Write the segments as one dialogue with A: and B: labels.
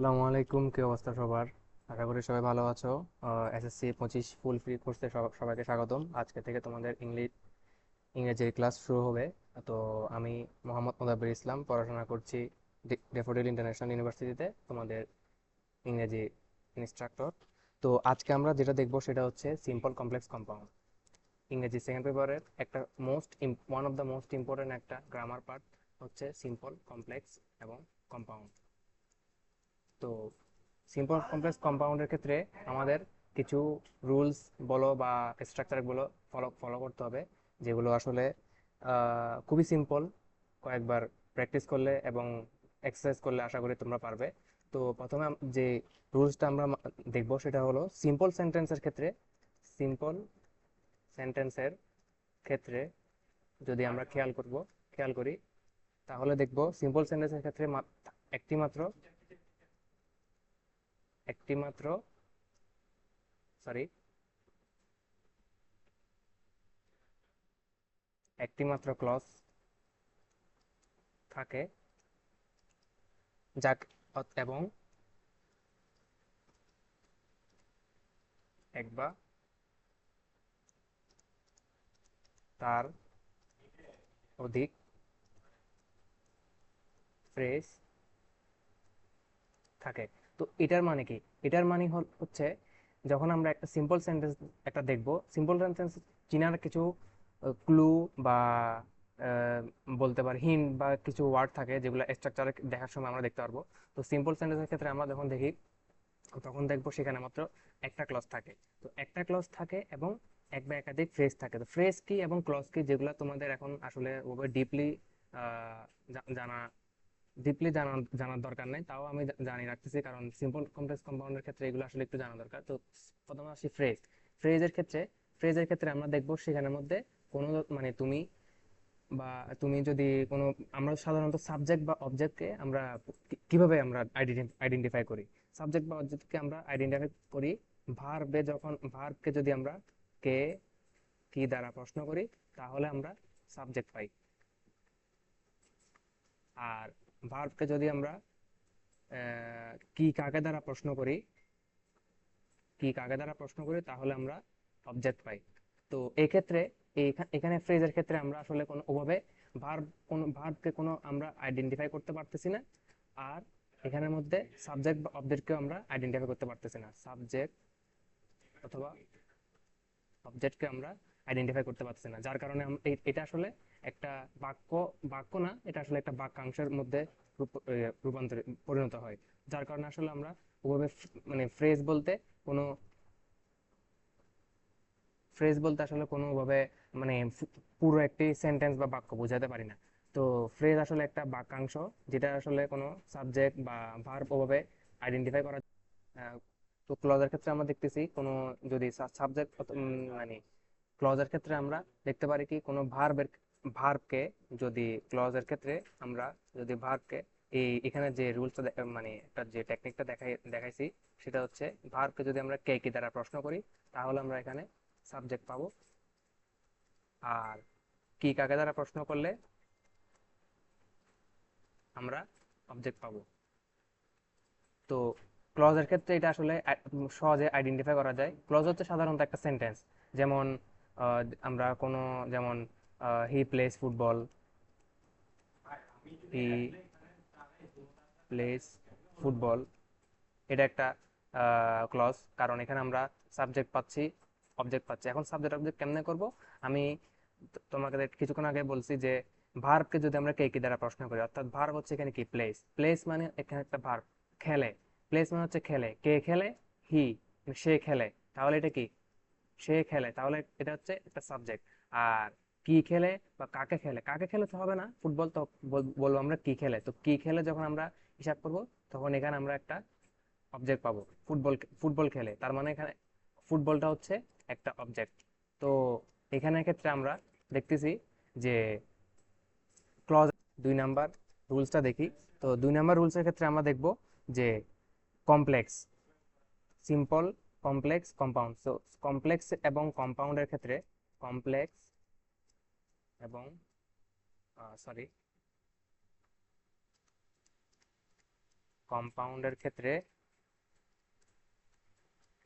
A: আসসালামু আলাইকুম, কি অবস্থা সবার? আশা করি সবাই ভালো আছো। এসএসসি পঁচিশ ফুল ফ্রি কোর্সে সবাইকে স্বাগতম। আজকে থেকে তোমাদের ইংলিশ ইংরেজির ক্লাস শুরু হবে। তো আমি মোহাম্মদ মোদাব্বির ইসলাম, পড়াশোনা করছি ডেফোডিল ইন্টারন্যাশনাল ইউনিভার্সিটিতে তোমাদের ইংরেজি ইনস্ট্রাক্টর তো আজকে আমরা যেটা দেখব সেটা হচ্ছে সিম্পল কমপ্লেক্স কম্পাউন্ড ইংরেজি সেকেন্ড পেপারের একটা most one of the most important একটা গ্রামার পার্ট হচ্ছে সিম্পল কমপ্লেক্স এবং কম্পাউন্ড তো সিম্পল কমপ্লেক্স কম্পাউন্ডের ক্ষেত্রে আমাদের কিছু রুলস বলো বা স্ট্রাকচারগুলো ফলো ফলো করতে হবে, যেগুলো আসলে খুবই সিম্পল কয়েকবার প্র্যাকটিস করলে এবং এক্সারসাইজ করলে আশা করি তোমরা পারবে। তো প্রথমে যে রুলসটা আমরা দেখব সেটা হলো সিম্পল সেন্টেন্সের ক্ষেত্রে সিম্পল সেন্টেন্সের ক্ষেত্রে যদি আমরা খেয়াল করব, খেয়াল করি, তাহলে দেখব সিম্পল সেন্টেন্সের ক্ষেত্রে একটি মাত্র একটি মাত্র সরি একটি মাত্র ক্লজ থাকে, যাক, এবং এক বা তার অধিক ফ্রেজ থাকে। তো এটার মানে কি? এটার মানে হচ্ছে যখন আমরা একটা সিম্পল সেন্টেন্স একটা দেখব সিম্পল সেন্টেন্স চিনার কিছু ক্লু বা বলতে পারি হিন্ট বা কিছু ওয়ার্ড থাকে যেগুলো স্ট্রাকচারে দেখার সময় আমরা দেখতে পারব। তো সিম্পল সেন্টেন্সের ক্ষেত্রে আমরা যখন দেখি, তখন দেখব সেখানে মাত্র একটা ক্লজ থাকে। তো একটা ক্লজ থাকে এবং এক বা একাধিক ফ্রেজ থাকে। তো ফ্রেজ কি এবং ক্লজ কি যেগুলো তোমাদের এখন আসলে ওভাবে ডিপলি জানা ডিপলি জানার জানার দরকার নেই। তাও আমি জানি রাখতেছি, কারণ সিম্পল কমপ্লেক্স কম্পাউন্ডের ক্ষেত্রে এগুলো আসলে একটু জানা দরকার। তো প্রথমে আসি ফ্রেজ ফ্রেজের ক্ষেত্রে ফ্রেজের ক্ষেত্রে আমরা দেখব সেখানের মধ্যে কোনো মানে তুমি বা তুমি যদি কোনো, আমরা সাধারণত সাবজেক্ট বা অবজেক্টকে আমরা কীভাবে আমরা আইডেন্টিফাই করি? সাবজেক্ট বা অবজেক্টকে আমরা আইডেন্টিফাই করি ভার্বে যখন ভার্বকে যদি আমরা কে, কি দ্বারা প্রশ্ন করি, তাহলে আমরা সাবজেক্ট পাই। আর ভার্বকে যদি আমরা কি কাকে দ্বারা প্রশ্ন করি, কি কাকে দ্বারা প্রশ্ন করি, তাহলে আমরা অবজেক্ট পাই। তো এই ক্ষেত্রে এইখা- এখানে ফ্রেজের ক্ষেত্রে আমরা আসলে কোনো ওভাবে ভার্ব কোনো ভার্বকে কোনো আমরা আইডেন্টিফাই করতে পারতেছি না। আর এখানের মধ্যে সাবজেক্ট বা অবজেক্টকেও আমরা আইডেন্টিফাই করতে পারতেছি না। সাবজেক্ট অথবা অবজেক্টকে আমরা আইডেন্টিফাই করতে পারতেছি না। যার কারণে এটা আসলে একটা বাক্য বাক্য না এটা আসলে একটা বাক্যাংশের মধ্যে রূপ- এ, রূপান্তরিত পরিণত হয়। যার কারণে আসলে আমরা ওভাবে মানে ফ্রেজ বলতে কোনো ফ্রেজ বলতে আসলে কোনোভাবে মানে পুরো একটি সেন্টেন্স বা বাক্য বোঝাতে পারি না। তো ফ্রেজ আসলে একটা বাক্যাংশ যেটা আসলে কোনো সাবজেক্ট বা ভার্ব ওভাবে আইডেন্টিফাই করা তো ক্লজের ক্ষেত্রে আমরা দেখতেছি কোনো যদি সাবজেক্ট মানে ক্লজের ক্ষেত্রে আমরা দেখতে পারি কি কোনো ভার্বের ভার্বকে যদি ক্লজের ক্ষেত্রে আমরা যদি ভার্বকে এই এখানে যে রুলসটা মানে একটা যে টেকনিকটা দেখাই, দেখাইছি, সেটা হচ্ছে ভার্বকে যদি আমরা কে কি দ্বারা প্রশ্ন করি, তাহলে আমরা এখানে সাবজেক্ট পাবো। আর কি কাকে দ্বারা প্রশ্ন করলে আমরা অবজেক্ট পাবো। তো ক্লজের ক্ষেত্রে এটা আসলে সহজে আইডেন্টিফাই করা যায়। ক্লজ হচ্ছে সাধারণত একটা সেন্টেন্স যেমন আমরা কোনো, যেমন he plays football he plays football এটা একটা ক্লজ কারণ এখানে আমরা সাবজেক্ট পাচ্ছি অবজেক্ট পাচ্ছি। এখন সাবজেক্ট অবজেক্ট কেমনে করব? আমি তোমাকে কিছুক্ষণ আগে বলছি যে ভার্বকে যদি আমরা কে কি দ্বারা প্রশ্ন করি, অর্থাৎ ভার্ব হচ্ছে এখানে কি? প্লেস প্লেস মানে এখানে একটা ভার্ব খেলে। প্লেস মানে হচ্ছে খেলে। কে খেলে? হি সে খেলে। তাহলে এটা কি? সে খেলে। তাহলে এটা হচ্ছে একটা সাবজেক্ট আর কি খেলে বা কাকে খেলে? কাকে খেলে তো হবে না, ফুটবল তো বল- বলব আমরা কি খেলে। তো কি খেলে যখন আমরা হিসাব করব, তখন এখানে আমরা একটা অবজেক্ট পাবো, ফুটবল ফুটবল খেলে। তার মানে এখানে ফুটবলটা হচ্ছে একটা অবজেক্ট তো এখানে ক্ষেত্রে আমরা দেখতেছি যে ক্লজ দুই নাম্বার রুলসটা দেখি। তো দুই নাম্বার রুলসের ক্ষেত্রে আমরা দেখব যে কমপ্লেক্স সিম্পল কমপ্লেক্স কম্পাউন্ড তো কমপ্লেক্স এবং কম্পাউন্ডের ক্ষেত্রে কমপ্লেক্স এবং সরি কম্পাউন্ডের ক্ষেত্রে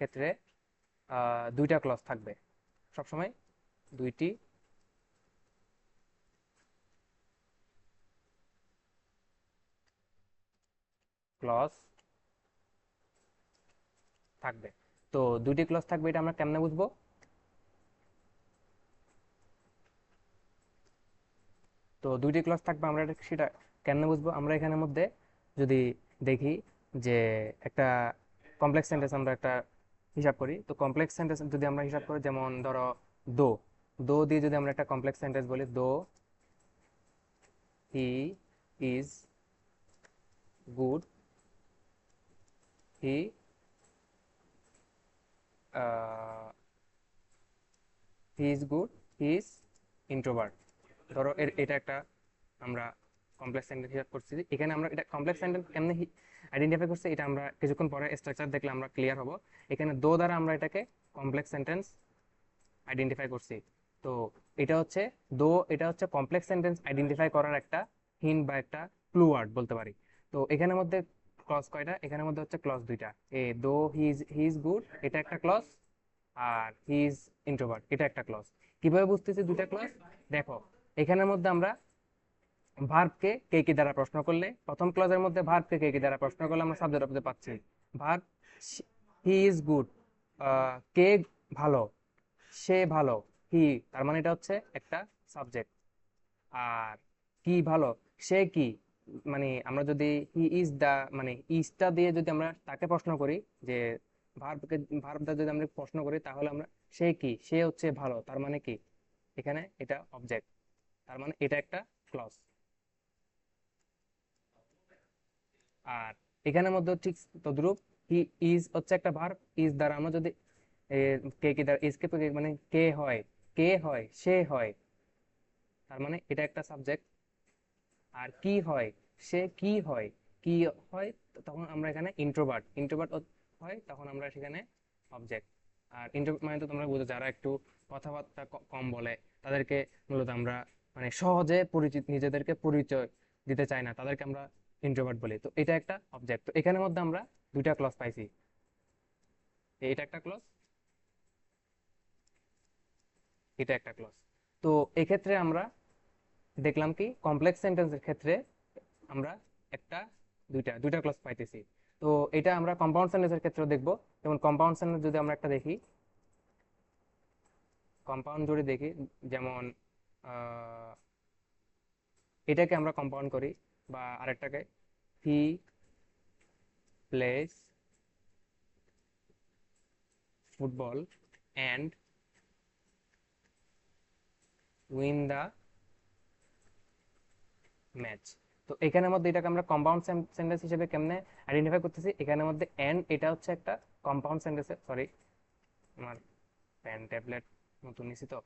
A: ক্ষেত্রে দুইটা ক্লজ থাকবে। সবসময় দুইটি ক্লজ থাকবে। তো দুইটি ক্লজ থাকবে, এটা আমরা কেমনে বুঝব? তো দুইটি ক্লজ থাকবে, আমরা সেটা কেমনে বুঝব? আমরা এখানের মধ্যে যদি দেখি যে একটা কমপ্লেক্স সেন্টেন্স আমরা একটা হিসাব করি, তো কমপ্লেক্স সেন্টেন্স যদি আমরা হিসাব করি, যেমন ধরো দো দো দিয়ে যদি আমরা একটা কমপ্লেক্স সেন্টেন্স বলি, though he is good, he he is good, he is introvert. ধরো এটা একটা আমরা কমপ্লেক্স সেন্টেন্স হিসাব করছি এখানে আমরা এটা কমপ্লেক্স সেন্টেন্স কেমনে আইডেন্টিফাই করছি এটা আমরা কিছুক্ষণ পরে স্ট্রাকচার দেখলে আমরা ক্লিয়ার হব। এখানে দো দ্বারা আমরা এটাকে কমপ্লেক্স সেন্টেন্স আইডেন্টিফাই করছি। তো এটা হচ্ছে দো এটা হচ্ছে কমপ্লেক্স সেন্টেন্স আইডেন্টিফাই করার একটা হিন্ট বা একটা ক্লু ওয়ার্ড বলতে পারি। তো এখানের মধ্যে ক্লজ কয়টা? এখানের মধ্যে হচ্ছে ক্লজ দুইটা। Although he is he is good এটা একটা ক্লজ আর হি ইজ ইন্ট্রোভার্ট এটা একটা ক্লজ কীভাবে বুঝতেছি দুইটা ক্লজ দেখো এখানের মধ্যে আমরা ভার্বকে কে কি দ্বারা প্রশ্ন করলে, প্রথম ক্লজের মধ্যে ভার্বকে কে কি দ্বারা প্রশ্ন করলে আমরা সাবজেক্ট অবজেক্ট পাচ্ছি ভার্ব হি ইজ গুড কে ভালো, সে ভালো হি তার মানে এটা হচ্ছে একটা সাবজেক্ট আর কি ভালো, সে কি মানে আমরা যদি হি ইজ দা মানে ইজটা দিয়ে যদি আমরা তাকে প্রশ্ন করি, যে ভার্বকে ভার্বটা যদি আমরা প্রশ্ন করি, তাহলে আমরা সে কি, সে হচ্ছে ভালো, তার মানে কি? এখানে এটা অবজেক্ট তার মানে এটা একটা ক্লজ আর এখানের মধ্যে ঠিক তদ্রূপ হি ইজ হচ্ছে একটা ভার্ব ইজ দ্বারা আমরা যদি কে কি দ্বারা ইজ কে মানে কে হয় কে হয়, সে হয়, তার মানে এটা একটা সাবজেক্ট আর কি হয়, সে কি হয় কি হয়, তখন আমরা এখানে ইন্ট্রোভার্ট ইন্ট্রোভার্ট হয়, তখন আমরা সেখানে অবজেক্ট আর ইন্ট্রোভার্ট মানে তো তোমরা বুঝো, যারা একটু কথাবার্তা কম বলে, তাদেরকে মূলত আমরা মানে সহজে পরিচিত, নিজেদেরকে পরিচয় দিতে চায় না, তাদেরকে আমরা ইন্ট্রোভার্ট বলি। তো এটা একটা অবজেক্ট তো এখানের মধ্যে আমরা দুইটা ক্লজ পাইছি। এটা একটা ক্লজ এটা একটা ক্লজ তো এক্ষেত্রে আমরা দেখলাম কি কমপ্লেক্স সেন্টেন্সের ক্ষেত্রে আমরা একটা, দুইটা দুইটা ক্লজ পাইতেছি। তো এটা আমরা কম্পাউন্ড সেন্টেন্সের ক্ষেত্রে দেখব। যেমন কম্পাউন্ড সেন্টেন্স যদি আমরা একটা দেখি কম্পাউন্ড যদি দেখি, যেমন এটাকে আমরা কম্পাউন্ড করি বা আরেকটাকে he plays football and win the match তো এখানের মধ্যে এটাকে আমরা কম্পাউন্ড সেন্টেন্স হিসেবে কেমনে আইডেন্টিফাই করতেছি? এখানের মধ্যে অ্যান্ড এটা হচ্ছে একটা কম্পাউন্ড সেন্টেন্স সরি আমার পেন ট্যাবলেট নতুন নিছি তো।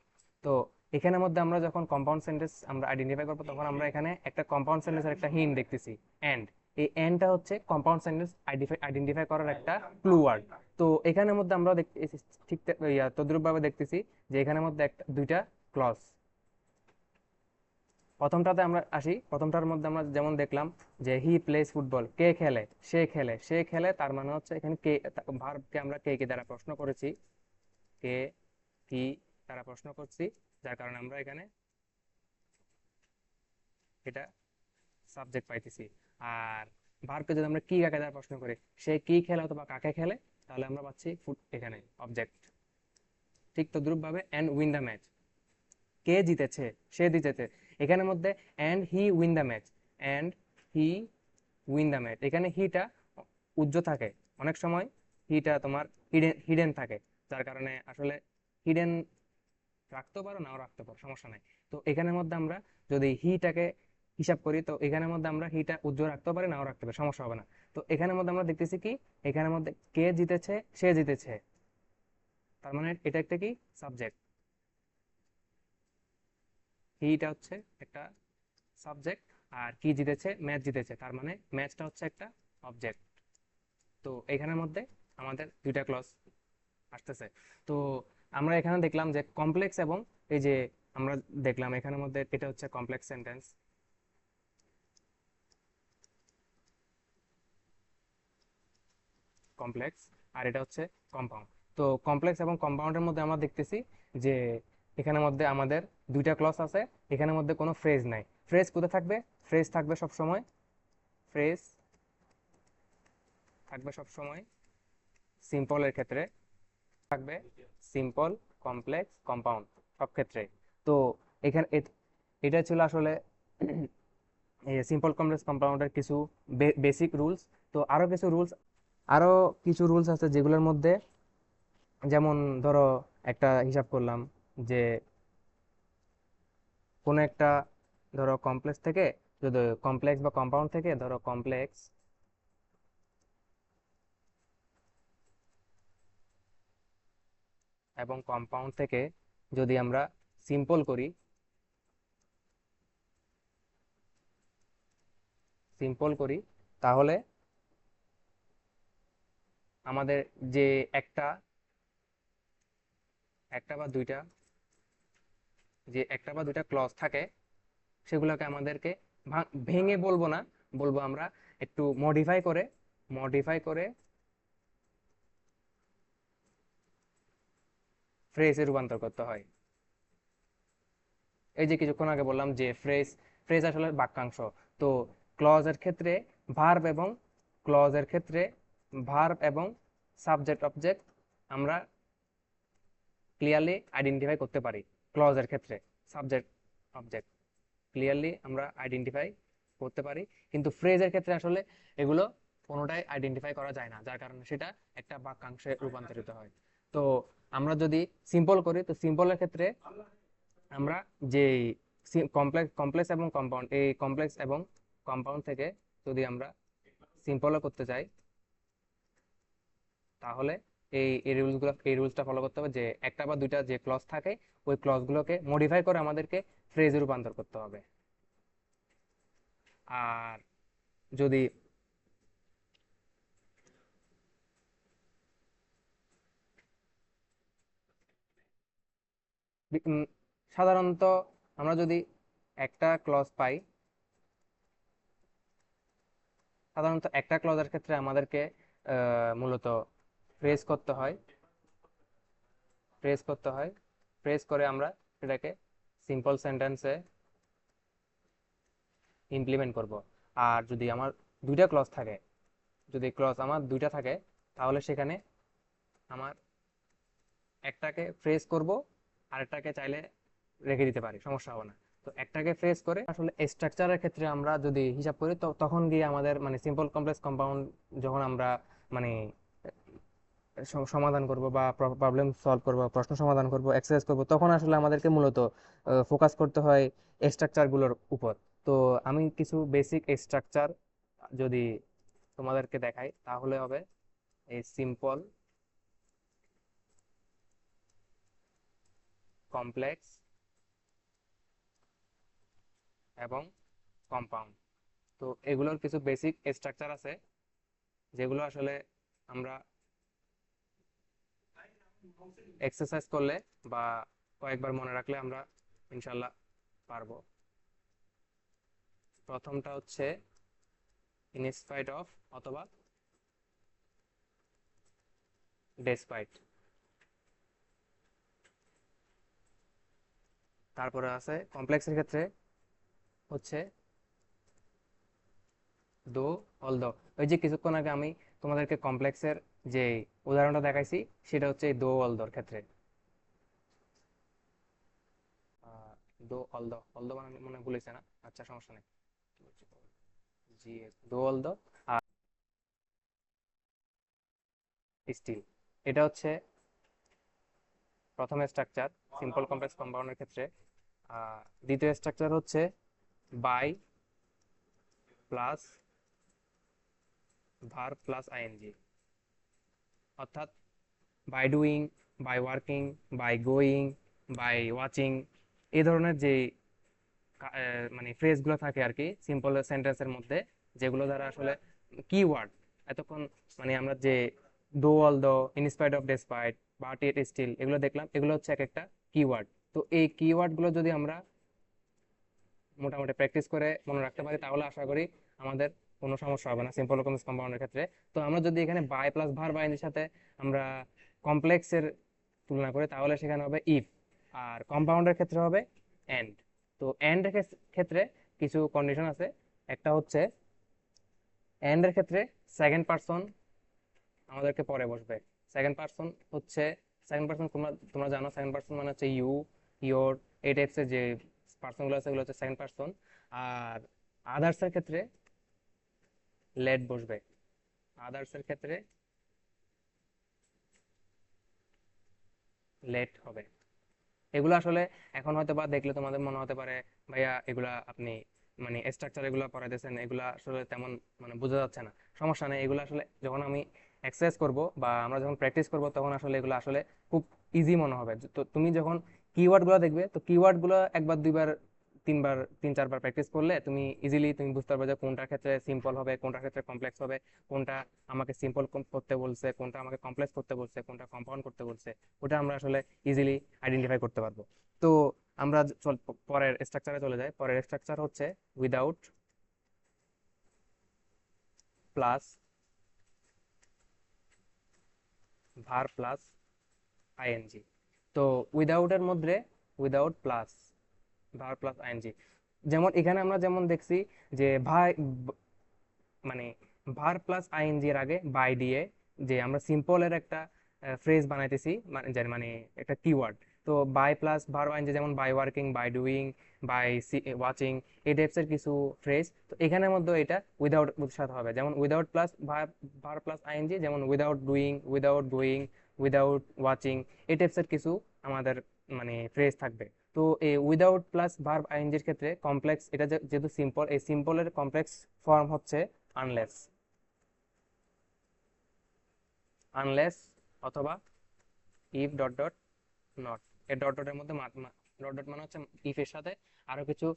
A: তো এখানের মধ্যে আমরা যখন কম্পাউন্ড সেন্টেন্স আমরা আইডেন্টিফাই করব, তখন আমরা এখানে একটা কম্পাউন্ড সেন্টেন্সের একটা হিন্ট দেখতেছি। এন্ড এই এন্ডটা হচ্ছে কম্পাউন্ড সেন্টেন্স আইডেন্টিফাই করার একটা ক্লু ওয়ার্ড তো এখানের মধ্যে আমরা ঠিক তদ্রুপভাবে দেখতেছি যে এখানের মধ্যে একটা, দুইটা ক্লজ প্রথমটাতে আমরা আসি, প্রথমটার মধ্যে আমরা যেমন দেখলাম যে হি প্লেস ফুটবল কে খেলে, সে খেলে সে খেলে তার মানে হচ্ছে এখানে কে ভার্বকে আমরা কে কে দ্বারা প্রশ্ন করেছি, কে কি দ্বারা প্রশ্ন করছি, যার কারণে আমরা এখানে এটা সাবজেক্ট পাইতেছি। আর ভার্বকে যদি আমরা কি কাকে দ্বারা প্রশ্ন করি, সে কি খেলে অথবা কাকে খেলে, তাহলে আমরা পাচ্ছি ফুট এখানে অবজেক্ট ঠিক তদ্রুপ ভাবে অ্যান্ড উইন দ্য ম্যাচ কে জিতেছে, সে জিতেছে। এখানের মধ্যে and he win the match and he win the match এখানে হিটা উজ্জ্বল থাকে। অনেক সময় হিটা তোমার হিডেন হিডেন থাকে। যার কারণে আসলে হিডেন রাখতে পারো, নাও রাখতে পারো, সমস্যা নাই। তো এখানের মধ্যে আমরা যদি হিটাকে হিসাব করি, তো এখানের মধ্যে আমরা হিটা উজ্জ্বল রাখতে পারি, নাও রাখতে পারি, সমস্যা হবে না। তো এখানের মধ্যে আমরা দেখতেছি কি, এখানের মধ্যে কে জিতেছে, সে জিতেছে। তার মানে এটা একটা কি সাবজেক্ট হিটা হচ্ছে একটা সাবজেক্ট আর কি জিতেছে, ম্যাচ জিতেছে, তার মানে ম্যাচটা হচ্ছে একটা অবজেক্ট তো এখানের মধ্যে আমাদের দুইটা ক্লজ আসতেছে। তো আমরা এখানে দেখলাম যে কমপ্লেক্স এবং এই যে আমরা দেখলাম এখানের মধ্যে এটা হচ্ছে কমপ্লেক্স সেন্টেন্স কমপ্লেক্স আর এটা হচ্ছে কম্পাউন্ড তো কমপ্লেক্স এবং কম্পাউন্ডের মধ্যে আমরা দেখতেছি যে এখানের মধ্যে আমাদের দুইটা ক্লস আছে, এখানের মধ্যে কোনো ফ্রেজ নাই। ফ্রেজ কোথায় থাকবে? ফ্রেজ থাকবে সব সময় ফ্রেজ থাকবে সব সময় সিম্পলের ক্ষেত্রে। থাকবে সিম্পল কমপ্লেক্স কম্পাউন্ড সব ক্ষেত্রে। তো এখানে এটা ছিল আসলে সিম্পল কমপ্লেক্স কম্পাউন্ডের কিছু বেসিক রুলস তো আরও কিছু রুলস আরও কিছু রুলস আছে যেগুলোর মধ্যে, যেমন ধরো একটা হিসাব করলাম যে কোনো একটা ধরো কমপ্লেক্স থেকে, যদি কমপ্লেক্স বা কম্পাউন্ড থেকে ধরো কমপ্লেক্স এবং কম্পাউন্ড থেকে যদি আমরা সিম্পল করি সিম্পল করি, তাহলে আমাদের যে একটা একটা বা দুইটা, যে একটা বা দুইটা ক্লজ থাকে, সেগুলোকে আমাদেরকে ভেঙে বলব না, বলব আমরা একটু মডিফাই করে মডিফাই করে ফ্রেজে রূপান্তর করতে হয়। এই যে কিছুক্ষণ আগে বললাম যে ফ্রেজ ফ্রেজ আসলে বাক্যাংশ। তো ক্লজের ক্ষেত্রে ভার্ব এবং ক্লজের ক্ষেত্রে ভার্ব এবং সাবজেক্ট অবজেক্ট আমরা ক্লিয়ারলি আইডেন্টিফাই করতে পারি ক্লজের ক্ষেত্রে সাবজেক্ট অবজেক্ট ক্লিয়ারলি আমরা আইডেন্টিফাই করতে পারি। কিন্তু ফ্রেজের ক্ষেত্রে আসলে এগুলো কোনোটাই আইডেন্টিফাই করা যায় না, যার কারণে সেটা একটা বাক্যাংশে রূপান্তরিত হয়। তো আমরা যদি সিম্পল করি, তো সিম্পলের ক্ষেত্রে আমরা যে কমপ্লেক্স কমপ্লেক্স এবং কম্পাউন্ড এই কমপ্লেক্স এবং কম্পাউন্ড থেকে যদি আমরা সিম্পলও করতে চাই, তাহলে এই এই রুলসগুলো এই রুলসটা ফলো করতে হবে যে একটা বা দুইটা যে ক্লজ থাকে, ওই ক্লজগুলোকে মডিফাই করে আমাদেরকে ফ্রেজে রূপান্তর করতে হবে। আর যদি সাধারণত আমরা যদি একটা ক্লজ পাই, সাধারণত একটা ক্লজের ক্ষেত্রে আমাদেরকে মূলত ফ্রেজ করতে হয়। ফ্রেজ করতে হয়। ফ্রেজ করে আমরা সেটাকে সিম্পল সেন্টেন্সে ইমপ্লিমেন্ট করব। আর যদি আমার দুইটা ক্লজ থাকে, যদি ক্লজ আমার দুইটা থাকে, তাহলে সেখানে আমার একটাকে ফ্রেজ করব আরেকটাকে চাইলে রেখে দিতে পারি, সমস্যা হবে না। তো একটাকে ফ্রেজ করে আসলে স্ট্রাকচারের ক্ষেত্রে আমরা যদি হিসাব করি, তো তখন গিয়ে আমাদের মানে সিম্পল কমপ্লেক্স কম্পাউন্ড যখন আমরা মানে সমাধান করব বা প্রবলেম সলভ করব, প্রশ্ন সমাধান করব এক্সারসাইজ করব, তখন আসলে আমাদেরকে মূলত ফোকাস করতে হয় স্ট্রাকচারগুলোর উপর। তো আমি কিছু বেসিক স্ট্রাকচার যদি তোমাদেরকে দেখাই, তাহলে হবে এই সিম্পল কমপ্লেক্স এবং কম্পাউন্ড তো এগুলোর কিছু বেসিক স্ট্রাকচার আছে, যেগুলো আসলে আমরা এক্সারসাইজ করলে বা কয়েকবার মনে রাখলে আমরা ইনশাল্লাহ পারব। প্রথমটা হচ্ছে ইনস্পাইট অফ অথবা ডেসপাইট তারপরে আছে কমপ্লেক্সের ক্ষেত্রে হচ্ছে দো অল দো ওই যে কিছুক্ষণ আগে আমি তোমাদেরকে কমপ্লেক্সের যে উদাহরণটা দেখাইছি, সেটা হচ্ছে দো অল দোর ক্ষেত্রে। দো অল দো অল দো মানে মনে ভুলেছে না। আচ্ছা সমস্যা নেই। জি দো অল দো আর স্টিল এটা হচ্ছে প্রথম স্ট্রাকচার সিম্পল কমপ্লেক্স কম্পাউন্ডের ক্ষেত্রে। দ্বিতীয় স্ট্রাকচার হচ্ছে by plus verb plus ING অর্থাৎ by doing by working by going by watching এই ধরনের যে মানে ফ্রেজগুলো থাকে আর কি সিম্পল সেন্টেন্সের মধ্যে, যেগুলো দ্বারা আসলে কিওয়ার্ড এতক্ষণ মানে আমরা যে though all though in spite of despite but it still এগুলো দেখলাম, এগুলো হচ্ছে এক একটা কিওয়ার্ড তো এই কিওয়ার্ডগুলো যদি আমরা মোটামুটি প্র্যাকটিস করে মনে রাখতে পারি, তাহলে আশা করি আমাদের কোনো সমস্যা হবে না সিম্পল কমপ্লেক্স কম্পাউন্ডের ক্ষেত্রে। তো আমরা যদি এখানে বাই প্লাস ভার বাইনের সাথে আমরা কমপ্লেক্সের তুলনা করি, তাহলে সেখানে হবে ইফ আর কম্পাউন্ডের ক্ষেত্রে হবে এন্ড তো এন্ড এর ক্ষেত্রে কিছু কন্ডিশন আছে। একটা হচ্ছে এন্ড এর ক্ষেত্রে সেকেন্ড পারসন আমাদেরকে পরে বসবে। সেকেন্ড পারসন হচ্ছে সেকেন্ড পারসন তোমরা তোমরা জানো সেকেন্ড পারসন মানে হচ্ছে ইউ ইয়োর যে পার্সনগুলো আছে সেগুলো হচ্ছে সেকেন্ড পারসন আর আদার্সের ক্ষেত্রে লেট বসবে। আদার্সের ক্ষেত্রে লেট হবে। এগুলো আসলে এখন হয়তো বা দেখলে তোমাদের মনে হতে পারে, ভাইয়া, এগুলা আপনি মানে স্ট্রাকচার এগুলো পড়াইতেছেন, এগুলা আসলে তেমন মানে বোঝা যাচ্ছে না। সমস্যা নেই, এগুলো আসলে যখন আমি এক্সারসাইজ করব বা আমরা যখন প্র্যাকটিস করব, তখন আসলে এগুলো আসলে খুব ইজি মনে হবে। তো তুমি যখন কিওয়ার্ডগুলো দেখবে, তো কিওয়ার্ডগুলো একবার, দুইবার, তিনবার, তিন, চারবার প্র্যাকটিস করলে তুমি ইজিলি তুমি বুঝতে পারবে যে কোনটার ক্ষেত্রে সিম্পল হবে, কোনটার ক্ষেত্রে কমপ্লেক্স হবে, কোনটা আমাকে সিম্পল করতে বলছে, কোনটা আমাকে কমপ্লেক্স করতে বলছে, কোনটা কম্পাউন্ড করতে বলছে, ওটা আমরা আসলে ইজিলি আইডেন্টিফাই করতে পারব। তো আমরা পরের স্ট্রাকচারে চলে যাই। পরের স্ট্রাকচার হচ্ছে without plus verb plus ING তো উইদাউট এর মধ্যে without plus verb plus ING যেমন এখানে আমরা যেমন দেখছি যে ভাই মানে ভার প্লাস আইএনজি এর আগে বাই দিয়ে যে আমরা সিম্পলের একটা ফ্রেজ বানাইতেছি মানে মানে একটা কিওয়ার্ড তো বাই প্লাস ভার আইএনজি যেমন by working by doing by watching এই টাইপসের কিছু ফ্রেজ তো এখানের মধ্যে এটা উইদাউট সাথে হবে। যেমন without plus verb plus ING যেমন without doing without going without watching এই টাইপসের কিছু আমাদের মানে ফ্রেজ থাকবে। তো এই উইদাউট প্লাস ভার্ব আইএনজির ক্ষেত্রে কমপ্লেক্স এটা যেহেতু সিম্পল এই সিম্পলের কমপ্লেক্স ফর্ম হচ্ছে আনলেস আনলেস অথবা ইফ ডট ডট নট এই ডট ডটের মধ্যে ডট ডট মানে হচ্ছে ইফ এর সাথে আরও কিছু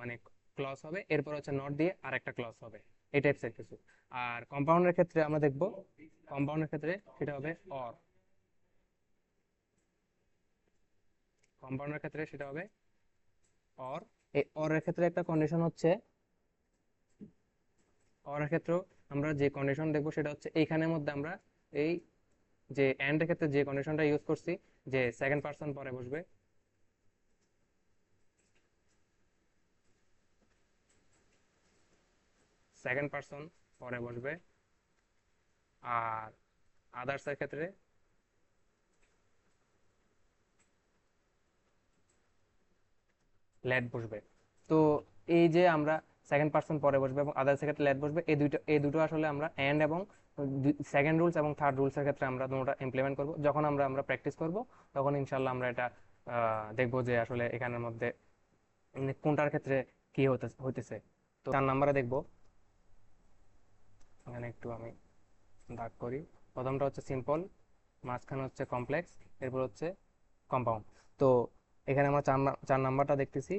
A: মানে ক্লজ হবে। এরপর হচ্ছে নট দিয়ে আর একটা ক্লজ হবে। এই টাইপসের কিছু। আর কম্পাউন্ডের ক্ষেত্রে আমরা দেখব কম্পাউন্ডের ক্ষেত্রে সেটা হবে অর কম্পাউন্ডের ক্ষেত্রে সেটা হবে অর এই অর এর ক্ষেত্রে একটা কন্ডিশন হচ্ছে অর এর ক্ষেত্রেও আমরা যে কন্ডিশন দেখব সেটা হচ্ছে এইখানের মধ্যে আমরা এই যে এন্ড এর ক্ষেত্রে যে কন্ডিশনটা ইউজ করছি, যে সেকেন্ড পারসন পরে বসবে সেকেন্ড পারসন পরে বসবে। আর আদার্স এর ক্ষেত্রে লেট বসবে। তো এই যে আমরা সেকেন্ড পারসন পরে বসবে এবং আদার্স এর ক্ষেত্রে লেট বসবে, এই দুইটা, এই দুটো আসলে আমরা এন্ড এবং সেকেন্ড রুলস এবং থার্ড রুলস এর ক্ষেত্রে আমরা দুটোটা ইমপ্লিমেন্ট করব। যখন আমরা আমরা প্র্যাকটিস করব, তখন ইনশাল্লাহ আমরা এটা দেখব যে আসলে এখানের মধ্যে মানে কোনটার ক্ষেত্রে কি হতে, হইতেছে। তো চার নাম্বারে দেখব। এখানে একটু আমি দাগ করি। প্রথমটা হচ্ছে সিম্পল মাঝখানে হচ্ছে কমপ্লেক্স এরপর হচ্ছে কম্পাউন্ড তো এখানে আমরা চার চার নাম্বারটা দেখতেছি।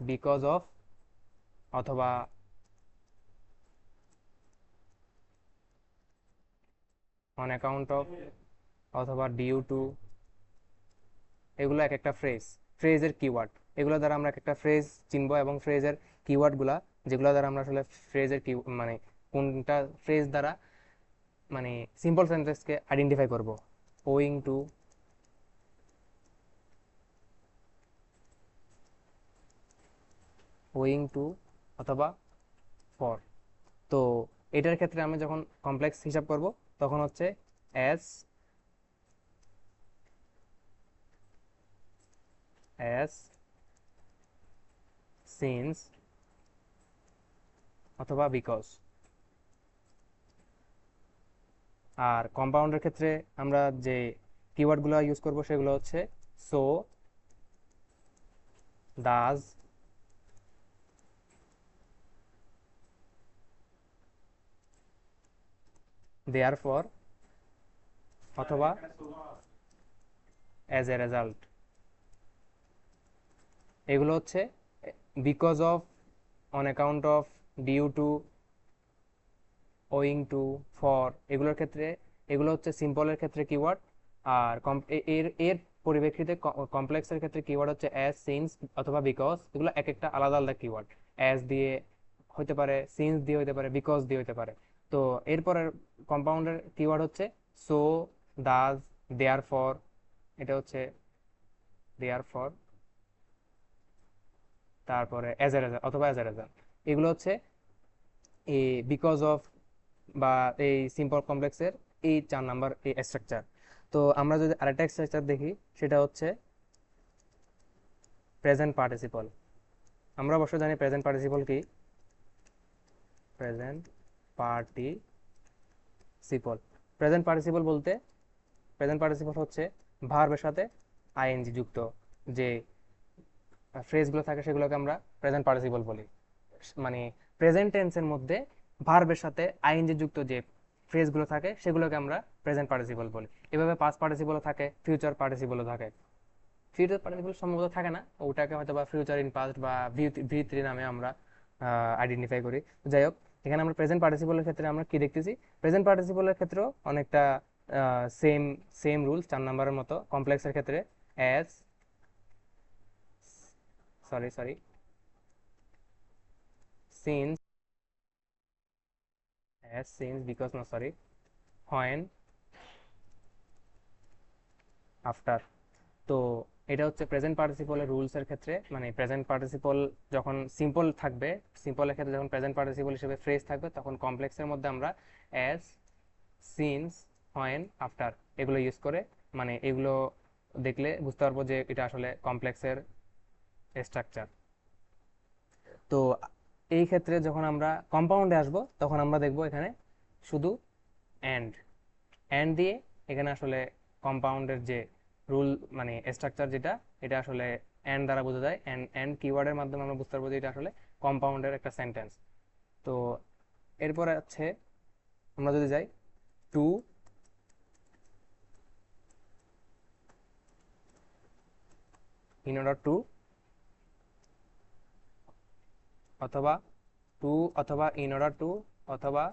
A: বিকজ অফ অথবা অন অ্যাকাউন্ট অফ অথবা ডিউ টু এগুলো এক একটা ফ্রেজ ফ্রেজের কিওয়ার্ড এগুলো দ্বারা আমরা এক একটা ফ্রেজ চিনবো এবং ফ্রেজের কিওয়ার্ডগুলা যেগুলো দ্বারা আমরা আসলে ফ্রেজের কি মানে কোনটা ফ্রেজ দ্বারা মানে সিম্পল সেন্টেন্সকে আইডেন্টিফাই করব। ওয়িং টু ওয়িং টু অথবা ফর তো এটার ক্ষেত্রে আমি যখন কমপ্লেক্স হিসাব করব, তখন হচ্ছে অ্যাজ অ্যাজ সিন্স অথবা বিকজ আর কম্পাউন্ডের ক্ষেত্রে আমরা যে কিওয়ার্ডগুলো ইউজ করব সেগুলো হচ্ছে সো ডাজ দেয়ার ফর অথবা অ্যাজ এ রেজাল্ট এগুলো হচ্ছে because of on account of due to owing to for এগুলোর ক্ষেত্রে, এগুলো হচ্ছে সিম্পলের ক্ষেত্রে কিওয়ার্ড আর এর এর পরিপ্রেক্ষিতে কমপ্লেক্সের ক্ষেত্রে কিওয়ার্ড হচ্ছে অ্যাজ সিন্স অথবা বিকজ এগুলো এক একটা আলাদা আলাদা কিওয়ার্ড অ্যাজ দিয়ে হতে পারে সিন্স দিয়ে হতে পারে বিকজ দিয়ে হতে পারে। তো এরপরের কম্পাউন্ডের কিওয়ার্ড হচ্ছে সো দাজ দেয়ার ফর এটা হচ্ছে দেয়ার ফর তারপরে অ্যাজ এ অথবা অ্যাজ এ এগুলো হচ্ছে এই বিকজ অফ বা এই সিম্পল কমপ্লেক্সের এই চার নাম্বার এই স্ট্রাকচার তো আমরা যদি আরেকটা স্ট্রাকচার দেখি, সেটা হচ্ছে প্রেজেন্ট পার্টিসিপল আমরা অবশ্য জানি প্রেজেন্ট পার্টিসিপল কি? প্রেজেন্ট পার্টিসিপল প্রেজেন্ট পার্টিসিপল বলতে প্রেজেন্ট পার্টিসিপল হচ্ছে ভার্বের সাথে আইএনজি যুক্ত, যে ফ্রেজগুলো থাকে সেগুলোকে আমরা প্রেজেন্ট পার্টিসিপল বলি। মানে প্রেজেন্ট টেন্সের মধ্যে ভার্বের সাথে আইএনজি যুক্ত যে ফ্রেজগুলো থাকে, সেগুলোকে আমরা প্রেজেন্ট পার্টিসিপল বলি। এভাবে পাস্ট পার্টিসিপলও থাকে ফিউচার পার্টিসিপলও থাকে। ফিউচার পার্টিসিপল সম্ভবত থাকে না, ওটাকে হয়তো বা ফিউচার ইন পাস্ট বা ভি থ্রি নামে আমরা আইডেন্টিফাই করি। যাই হোক, এখানে আমরা প্রেজেন্ট পার্টিসিপলের ক্ষেত্রে আমরা কি দেখতেছি? প্রেজেন্ট পার্টিসিপলের ক্ষেত্রেও অনেকটা সেম সেম রুলস চার নাম্বারের মতো কমপ্লেক্সের ক্ষেত্রে as sorry sorry since as since because, no, sorry. When? After. তো এটা হচ্ছে প্রেজেন্ট পার্টিসিপলের রুলস এর ক্ষেত্রে মানে প্রেজেন্ট পার্টিসিপল যখন সিম্পল থাকবে সিম্পলের ক্ষেত্রে যখন প্রেজেন্ট পার্টিসিপল হিসেবে ফ্রেজ থাকবে, তখন কমপ্লেক্সের মধ্যে আমরা অ্যাজ সিন্স হোয়েন আফটার এগুলো ইউজ করে মানে এগুলো দেখলে বুঝতে পারব যে এটা আসলে কমপ্লেক্সের স্ট্রাকচার তো এই ক্ষেত্রে যখন আমরা কম্পাউন্ডে আসব, তখন আমরা দেখব এখানে শুধু অ্যান্ড অ্যান্ড দিয়ে এখানে আসলে কম্পাউন্ডের যে রুল মানে স্ট্রাকচার যেটা, এটা আসলে অ্যান্ড দ্বারা বোঝা যায়। অ্যান্ড অ্যান্ড কিওয়ার্ডের মাধ্যমে আমরা বুঝতে পারব যে এটা আসলে কম্পাউন্ডের একটা সেন্টেন্স তো এরপরে আছে, আমরা যদি যাই টু ইন অর্ডার টু অথবা টু অথবা ইন অর্ডার টু অথবা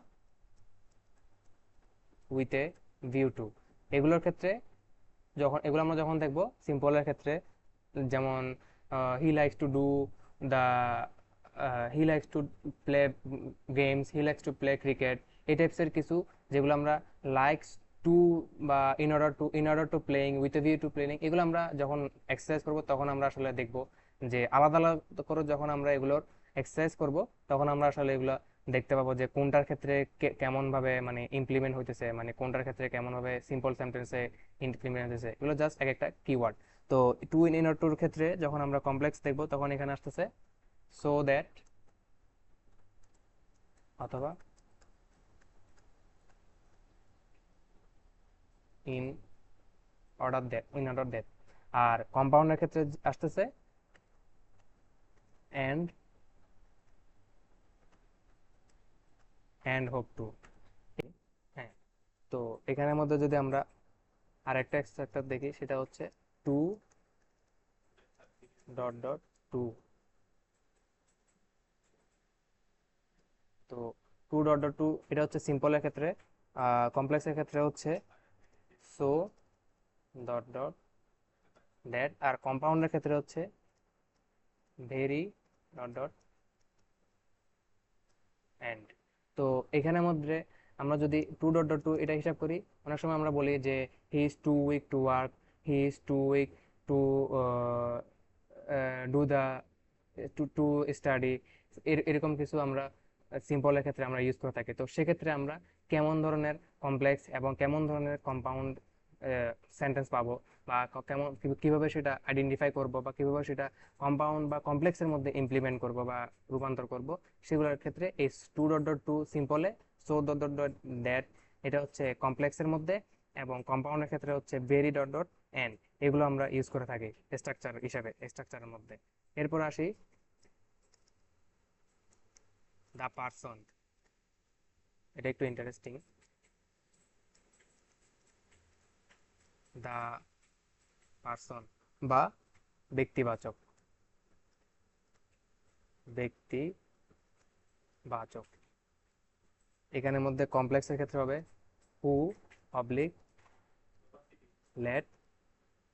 A: উইথ এ ভিউ টু এগুলোর ক্ষেত্রে যখন, এগুলো আমরা যখন দেখব সিম্পলের ক্ষেত্রে, যেমন he likes to do the he likes to play games he likes to play cricket এই টাইপসের কিছু যেগুলো আমরা লাইকস টু বা in order to in order to playing with a view to playing এগুলো আমরা যখন এক্সারসাইজ করব, তখন আমরা আসলে দেখব যে আলাদা আলাদা করে যখন আমরা এগুলোর এক্সারসাইজ করব, তখন আমরা আসলে এগুলো দেখতে পাবো যে কোনটার ক্ষেত্রে কেমন ভাবে মানে ইমপ্লিমেন্ট হইতেছে মানে কোনটার ক্ষেত্রে কেমন ভাবে সিম্পল সেন্টেন্সে ইমপ্লিমেন্ট হইতেছে, এগুলো জাস্ট এক একটা কিওয়ার্ড তো টু ইন ইন টুর ক্ষেত্রে যখন আমরা কমপ্লেক্স দেখব, তখন এখানে আসতেছে সো দ্যাট অথবা in order that in order that আর কম্পাউন্ডের ক্ষেত্রে আসতেছে অ্যান্ড অ্যান্ড হোপ টু হ্যাঁ তো এখানের মধ্যে যদি আমরা আরেকটা এক্সট্রাক্টর দেখি, সেটা হচ্ছে টু ডট ডট টু তো টু ডট ডট টু এটা হচ্ছে সিম্পলের ক্ষেত্রে কমপ্লেক্সের ক্ষেত্রে হচ্ছে সো ডট ডট দ্যাট আর কম্পাউন্ডের ক্ষেত্রে হচ্ছে ভেরি ডট ডট অ্যান্ড তো এখানের মধ্যে আমরা যদি টু ডট ডট টু এটা হিসাব করি, অনেক সময় আমরা বলি যে he is too weak to work he is too weak to do the to to study এরকম কিছু আমরা সিম্পলের ক্ষেত্রে আমরা ইউজ করে থাকি। তো সেক্ষেত্রে আমরা কেমন ধরনের কমপ্লেক্স এবং কেমন ধরনের কম্পাউন্ড সেন্টেন্স পাবো বা কেমন কীভাবে সেটা আইডেন্টিফাই করব বা কীভাবে সেটা কম্পাউন্ড বা কমপ্লেক্সের মধ্যে ইমপ্লিমেন্ট করব বা রূপান্তর করব, সেগুলোর ক্ষেত্রে এই too dot dot to সিম্পলে so dot dot dot that এটা হচ্ছে কমপ্লেক্সের মধ্যে এবং কম্পাউন্ডের ক্ষেত্রে হচ্ছে ভেরি ডট ডট এন এগুলো আমরা ইউজ করে থাকি স্ট্রাকচার হিসাবে স্ট্রাকচারের মধ্যে। এরপর আসি দ্য পার্সন এটা একটু ইন্টারেস্টিং দ্য পার্সন বা ব্যক্তিবাচক। ব্যক্তিবাচক। এখানের মধ্যে কমপ্লেক্সের ক্ষেত্রে হবে who public late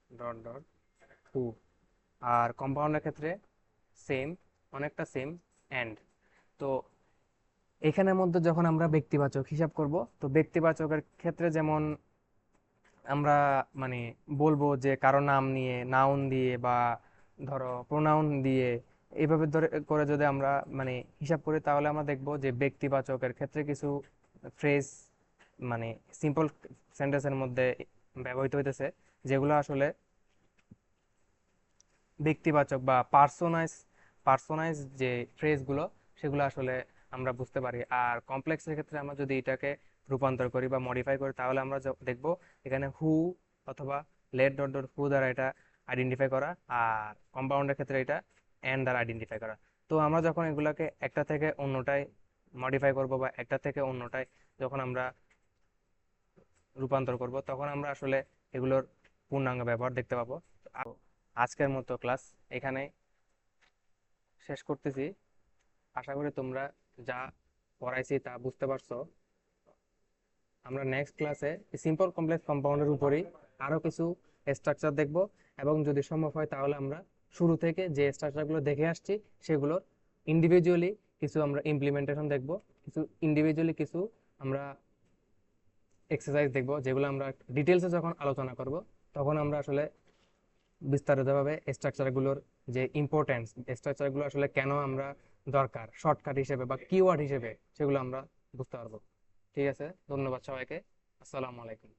A: dot dot who আর কম্পাউন্ডের ক্ষেত্রে সেম অনেকটা সেম অ্যান্ড তো এখানের মধ্যে যখন আমরা ব্যক্তিবাচক হিসাব করব, তো ব্যক্তিবাচকের ক্ষেত্রে যেমন আমরা মানে বলব যে কারও নাম নিয়ে নাউন দিয়ে বা ধরো প্রোনাউন দিয়ে এইভাবে ধরে, করে যদি আমরা মানে হিসাব করি তাহলে আমরা দেখব যে ব্যক্তিবাচকের ক্ষেত্রে কিছু ফ্রেজ মানে সিম্পল সেন্টেন্সের মধ্যে ব্যবহৃত হইতেছে, যেগুলো আসলে ব্যক্তিবাচক বা পার্সোনাইজ পার্সোনাইজ যে ফ্রেজগুলো সেগুলো আসলে আমরা বুঝতে পারি। আর কমপ্লেক্সের ক্ষেত্রে আমরা যদি এটাকে রূপান্তর করি বা মডিফাই করি, তাহলে আমরা দেখব এখানে হু অথবা লেট ডট ডট হু দ্বারা এটা আইডেন্টিফাই করা আর কম্পাউন্ডের ক্ষেত্রে এটা এন দ্বারা আইডেন্টিফাই করা। তো আমরা যখন এগুলাকে একটা থেকে অন্যটায় মডিফাই করব বা একটা থেকে অন্যটায় যখন আমরা রূপান্তর করব, তখন আমরা আসলে এগুলোর পূর্ণাঙ্গ ব্যবহার দেখতে পাবো। আজকের মতো ক্লাস এখানে শেষ করতেছি। আশা করি তোমরা যা পড়াইছি তা বুঝতে পারছ। আমরা নেক্সট ক্লাসে সিম্পল কমপ্লেক্স কম্পাউন্ডের উপরেই আরও কিছু স্ট্রাকচার দেখব এবং যদি সম্ভব হয় তাহলে আমরা শুরু থেকে যে স্ট্রাকচারগুলো দেখে আসছি সেগুলোর ইন্ডিভিজুয়ালি কিছু আমরা ইমপ্লিমেন্টেশন দেখব, কিছু ইন্ডিভিজুয়ালি কিছু আমরা এক্সারসাইজ দেখব, যেগুলো আমরা ডিটেলসে যখন আলোচনা করব তখন আমরা আসলে বিস্তারিতভাবে স্ট্রাকচারগুলোর যে ইম্পর্টেন্স স্ট্রাকচারগুলো আসলে কেন আমরা দরকার শর্টকাট হিসেবে বা কিওয়ার্ড হিসেবে সেগুলো আমরা বুঝতে পারব। ঠিক আছে ধন্যবাদ সবাইকে। আসসালামু আলাইকুম।